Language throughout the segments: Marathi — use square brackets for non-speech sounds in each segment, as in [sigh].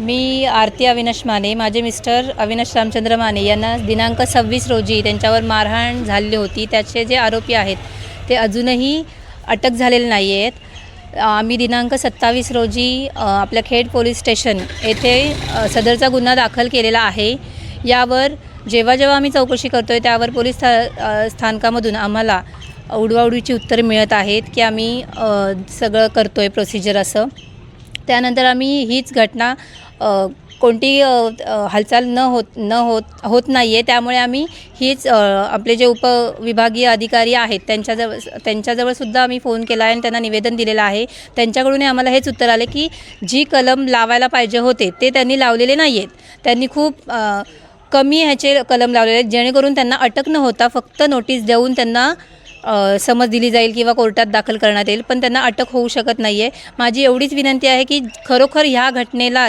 मी आरती अविनाश माने माझे मिस्टर अविनाश रामचंद्र माने यांना दिनांक सव्वीस रोजी त्यांच्यावर मारहाण झालेली होती. त्याचे जे आरोपी आहेत ते अजूनही अटक झालेले नाही आहेत. आम्ही दिनांक सत्तावीस रोजी आपल्या खेड पोलीस स्टेशन येथे सदरचा गुन्हा दाखल केलेला आहे. यावर जेव्हा जेव्हा आम्ही चौकशी करतो आहे त्यावर पोलीस स्था स्थानकामधून आम्हाला उडवाउडवीची उत्तरं मिळत आहेत की आम्ही सगळं करतो आहे प्रोसिजर असं. त्यानंतर आम्ही हीच घटना कोणती हालचाल न होत न होत होत नाही आहे त्यामुळे आम्ही हीच आपले जे उपविभागीय अधिकारी आहेत त्यांच्याजवळ त्यांच्याजवळसुद्धा आम्ही फोन केला आहे आणि त्यांना निवेदन दिलेलं आहे. त्यांच्याकडूनही आम्हाला हेच उत्तर आले की जी कलम लावायला पाहिजे होते ते त्यांनी लावलेले नाही आहेत त्यांनी खूप कमी ह्याचे कलम लावलेले आहेत जेणेकरून त्यांना अटक न होता फक्त नोटीस देऊन त्यांना समज दिली जाईल किंवा कोर्टात दाखल करण्यात येईल पण त्यांना अटक होऊ शकत नाही आहे माझी एवढीच विनंती आहे की खरोखर ह्या घटनेला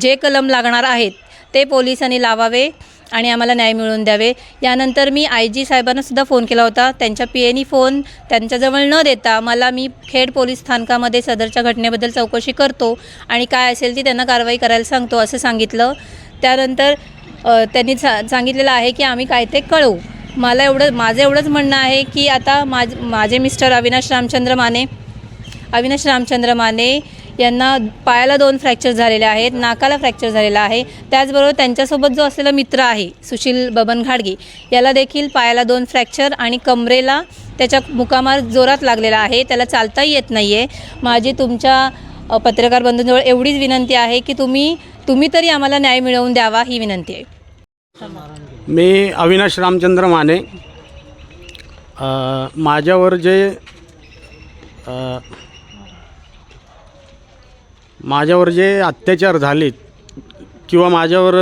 जे कलम लागणार आहेत ते पोलिसांनी लावावे आणि आम्हाला न्याय मिळवून द्यावे. यानंतर मी आय जी साहेबांनासुद्धा फोन केला होता. त्यांच्या पी एनी फोन त्यांच्याजवळ न देता मला मी खेड पोलीस स्थानकामध्ये सदरच्या घटनेबद्दल चौकशी करतो आणि काय असेल ती त्यांना कारवाई करायला सांगतो असं सांगितलं. त्यानंतर त्यांनी सा सांगितलेलं आहे की आम्ही काय ते कळवू. मला एवढं माझं एवढंच म्हणणं आहे की आता माझ माझे मिस्टर अविनाश रामचंद्र माने अविनाश रामचंद्र माने यांना पायाला दोन फ्रॅक्चर झालेले आहेत नाकाला फ्रॅक्चर झालेला आहे. त्याचबरोबर त्यांच्यासोबत जो असलेला मित्र आहे सुशील बबन घाडगे याला देखील पायाला दोन फ्रॅक्चर आणि कमरेला त्याच्या मुकामार जोरात लागलेला आहे. त्याला चालताही येत नाही आहे माझी तुमच्या पत्रकार बंधूंजवळ एवढीच विनंती आहे की तुम्ही तुम्ही तरी आम्हाला न्याय मिळवून द्यावा ही विनंती आहे. मी अविनाश रामचंद्र माने. माझ्यावर जे माझ्यावर जे अत्याचार झाले किंवा माझ्यावर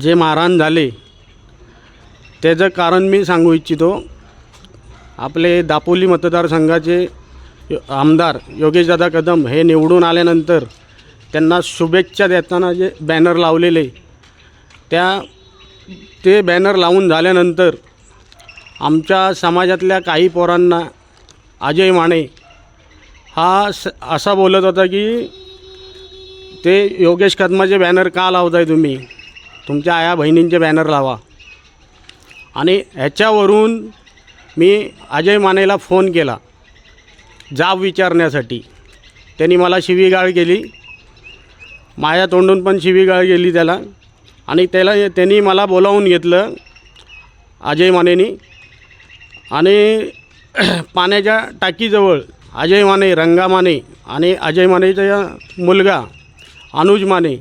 जे मारहाण झाले त्याचं कारण मी सांगू इच्छितो. आपले दापोली मतदारसंघाचे आमदार योगेशदादा कदम हे निवडून आल्यानंतर त्यांना शुभेच्छा देताना जे बॅनर लावलेले त्या ते बॅनर लावून झाल्यानंतर आमच्या समाजातल्या काही पोरांना अजय माने हा स असा बोलत होता की ते योगेश कदमाचे बॅनर का लावताय तुम्ही? तुमच्या आया बहिणींचे बॅनर लावा. आणि ह्याच्यावरून मी अजय मानेला फोन केला जाब विचारण्यासाठी. त्यांनी मला शिवीगाळ केली. माझ्या तोंडून पण शिवीगाळ गेली त्याला. आणि त्याला त्यांनी मला बोलावून घेतलं अजय मानेनी. आणि [clears throat] पाण्याच्या टाकीजवळ अजय माने रंगा माने आणि अजय मानेचा मुलगा अनुज माने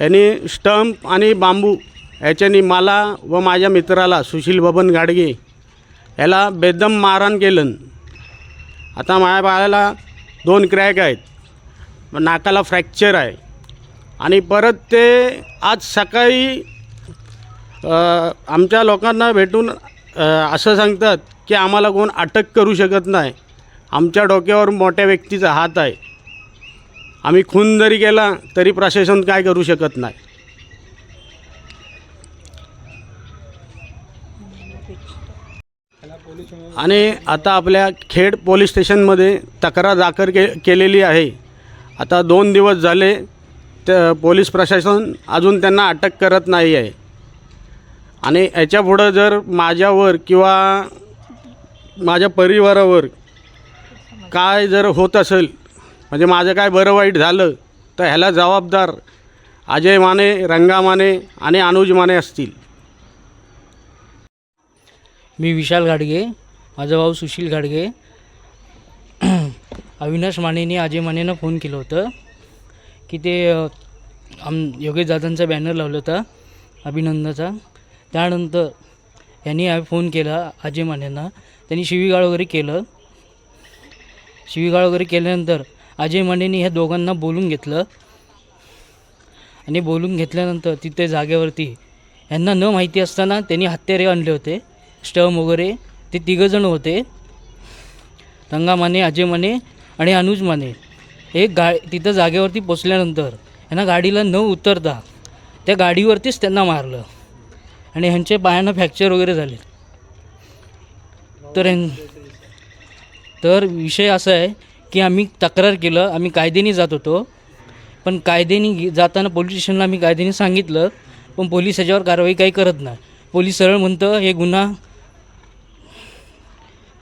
यांनी स्टंप आणि बांबू ह्याच्यानी मला व माझ्या मित्राला सुशील बबन गाडगे याला बेदम मारहाण केलं. आता माझ्या बाळाला दोन क्रॅक आहेत. नाकाला फ्रॅक्चर आहे. आणि परत ते आज सकाळी आमच्या लोकांना भेटून असं सांगतात की आम्हाला कोण अटक करू शकत नाही. आमच्या डोक्यावर मोठ्या व्यक्तीचा हात आहे. आम्ही खून जरी केला तरी प्रशासन काय करू शकत नाही. आणि आता आपल्या खेड पोलीस स्टेशनमध्ये तक्रार दाखल के केलेली आहे. आता दोन दिवस झाले तर पोलीस प्रशासन अजून त्यांना अटक करत नाही आहे. आणि याच्यापुढं जर माझ्यावर किंवा माझ्या परिवारावर काय जर होत असेल म्हणजे माझं काय बरं वाईट झालं तर ह्याला जबाबदार अजय माने रंगा माने आणि अनुज माने असतील. मी विशाल घाडगे माझा भाऊ सुशील घाडगे. [clears throat] अविनाश मानेने अजय मानेनं फोन केलं होतं. की ते आम योगेश दादांचा बॅनर लावला होता अभिनंदाचा. त्यानंतर यांनी फोन केला अजय मानेंना. त्यांनी शिवीगाळ वगैरे केलं. शिवीगाळ वगैरे केल्यानंतर अजय मानेंनी ह्या दोघांना बोलून घेतलं. आणि बोलून घेतल्यानंतर तिथे जागेवरती यांना न माहिती असताना त्यांनी हत्यारे आणले होते स्टम वगैरे. ते तिघंजण होते. रंगा माने अजय माने आणि अनुज माने. एक गा तिथं जागेवरती पोचल्यानंतर यांना गाडीला न उतरता त्या गाडीवरतीच त्यांना मारलं. आणि ह्यांचे पायांना फ्रॅक्चर वगैरे झाले. तर ह्यां तर विषय असा आहे की आम्ही तक्रार केलं आम्ही कायद्याने जात होतो. पण कायद्याने जाताना पोलीस स्टेशनला आम्ही कायद्याने सांगितलं पण पोलीस ह्याच्यावर कारवाई काही करत नाही. पोलीस सरळ म्हणतं हे गुन्हा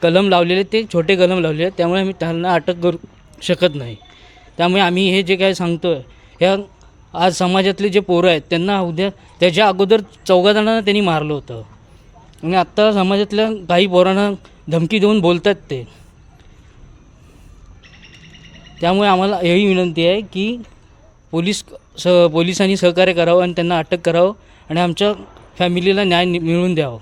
कलम लावलेले ते छोटे कलम लावलेले त्यामुळे आम्ही त्यांना अटक करू शकत नाही. त्यामुळे आम्ही हे जे काय सांगतो आहे ह्या आज समाजातले जे पोरं आहेत त्यांना उद्या त्याच्या अगोदर चौघा जणांना त्यांनी मारलं होतं. आणि आत्ता समाजातल्या काही पोरांना धमकी देऊन बोलतात ते. त्यामुळे आम्हाला हेही विनंती आहे की पोलीस स पोलिसांनी सहकार्य करावं आणि त्यांना अटक करावं आणि आमच्या फॅमिलीला न्याय नि- मिळवून द्यावं.